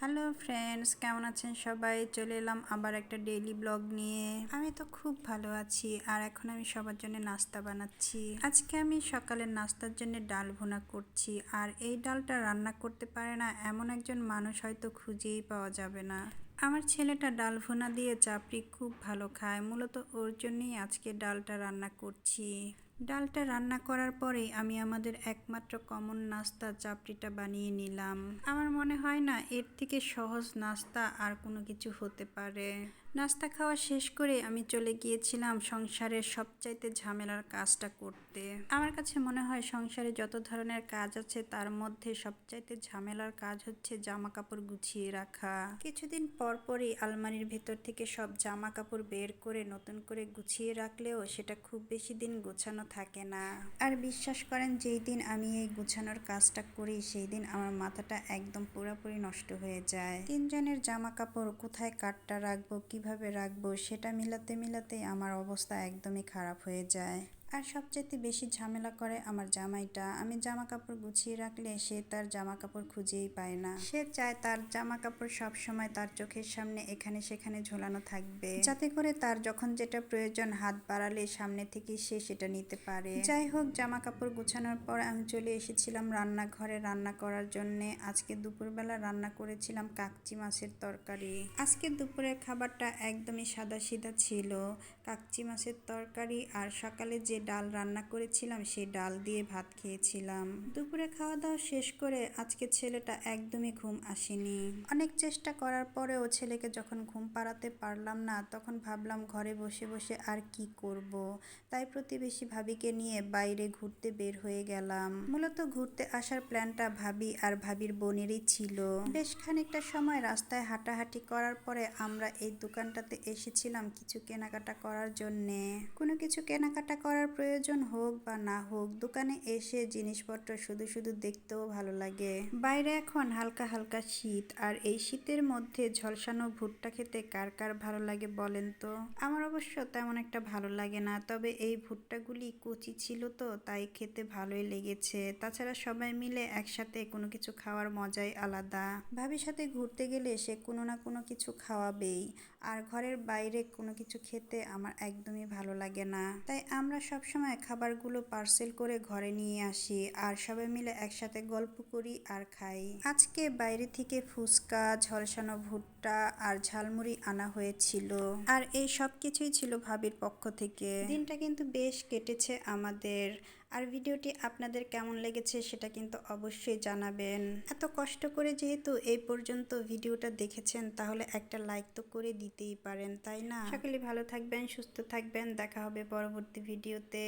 Hello friends কেমন আছেন সবাই? চলে এলাম আবার একটা ডেইলি ব্লগ নিয়ে। আমি তো খুব ভালো আছি, আর এখন আমি সবার জন্য নাস্তা বানাচ্ছি। আজকে আমি সকালের নাস্তার জন্য ডাল ভুনা করছি, আর এই ডালটা রান্না করতে পারে না এমন একজন মানুষ হয়তো খুঁজেই পাওয়া যাবে না। আমার ছেলেটা ডাল ভুনা দিয়ে চাপড়ি খুব ভালো খায়, মূলত ওর জন্যই আজকে ডালটা রান্না করছি। ডালটা রান্না করার পরে আমি আমাদের একমাত্র কমন নাস্তা চাপড়িটা বানিয়ে নিলাম। আমার মনে হয় না এর থেকে সহজ নাস্তা আর কোনো কিছু হতে পারে। নাস্তা খাওয়া শেষ করে আমি চলে গিয়েছিলাম সংসারের সবচাইতে ঝামেলার কাজটা করতে। আমার কাছে মনে হয় সংসারে যত ধরনের কাজ আছে, তার মধ্যে সবচাইতে ঝামেলার কাজ হচ্ছে জামা কাপড় গুছিয়ে রাখা। কিছুদিন পর পরই আলমারির ভেতর থেকে সব জামা কাপড় বের করে নতুন করে গুছিয়ে রাখলেও সেটা খুব বেশি দিন গোছানো থাকে না। আর বিশ্বাস করেন, যেই দিন আমি এই গুছানোর কাজটা করি, সেই দিন আমার মাথাটা একদম পুরোপুরি নষ্ট হয়ে যায়। তিনজনের জামা কাপড় কোথায় কাটটা রাখব কীভাবে রাখব সেটা মিলাতে মিলাতে আমার অবস্থা একদমই খারাপ হয়ে যায়। আর সবচেয়ে বেশি ঝামেলা করে আমার জামাইটা। আমি জামা কাপড় গুছিয়ে রাখলে সে তার জামা কাপড় খুঁজেই পায় না। সে চায় তার জামা কাপড় সব সময় তার চোখের সামনে এখানে সেখানে ঝোলানো থাকবে। যাতে করে তার যখন যেটা প্রয়োজন হাত বাড়ালে সামনে থেকে সে সেটা নিতে পারে। যাই হোক জামা কাপড় গুছানোর পর আমি চলে এসেছিলাম রান্নাঘরে রান্না করার জন্য। আজকে দুপুরবেলা রান্না করেছিলাম কাকচি মাছের তরকারি। আজকে দুপুরের খাবারটা একদমই সাদা সিধা ছিল। কাকচি মাছের তরকারি আর সকালে যে ডাল রান্না করেছিলাম, সেই ডাল দিয়ে ভাত খেয়েছিলাম। দুপুরে খাওয়া দাওয়া শেষ করে আজকে ছেলেটা একদমই ঘুম আসেনি। অনেক চেষ্টা করার পরেও ছেলেকে যখন ঘুম পাড়াতে পারলাম না, তখন ভাবলাম ঘরে বসে বসে আর কি করব। তাই প্রতিবেশী ভাবিকে নিয়ে বাইরে ঘুরতে বের হয়ে গেলাম। মূলত ঘুরতে আসার প্ল্যানটা ভাবি আর ভাবির বোনেরই ছিল। বেশ খানিকটা সময় রাস্তায় হাঁটাহাঁটি করার পরে আমরা এই দোকানটাতে এসেছিলাম কিছু কেনাকাটা করার জন্যে। কোনো কিছু কেনাকাটা করার প্রয়োজন হোক বা না হোক, দোকানে এসে জিনিসপত্র শুধু শুধু দেখতেও ভালো লাগে। বাইরে এখন হালকা হালকা শীত, আর এই শীতের মধ্যে ঝলসানো ভুট্টা খেতে কার কার ভালো লাগে বলেন তো? আমার অবশ্য তেমন একটা ভালো লাগে না, তবে এই ভুট্টাগুলি কচি ছিল তো, তাই খেতে ভালোই লেগেছে। তাছাড়া সবাই মিলে একসাথে কোনো কিছু খাওয়ার মজাই আলাদা। ভাবির সাথে ঘুরতে গেলে সে কোনো না কোনো কিছু খাওয়াবেই, আর ঘরের বাইরে কোনো কিছু খেতে আমার একদমই ভালো লাগে না। তাই আমরা সব সময় খাবারগুলো পার্সেল করে ঘরে নিয়ে আসি আর সবাই মিলে একসাথে গল্প করি আর খাই। আজকে বাইরে থেকে ফুচকা, ঝলসানো ভুট্টা আর ঝালমুড়ি আনা হয়েছিল। আর এই সব কিছুই ছিল ভাবির পক্ষ থেকে। দিনটা কিন্তু বেশ কেটেছে আমাদের। আর ভিডিওটি আপনাদের কেমন লেগেছে সেটা কিন্তু অবশ্যই জানাবেন। এত কষ্ট করে যেহেতু এই পর্যন্ত ভিডিওটা দেখেছেন, তাহলে একটা লাইক তো করে দিতেই পারেন, তাই না? সকলে ভালো থাকবেন, সুস্থ থাকবেন, দেখা হবে পরবর্তী ভিডিওতে।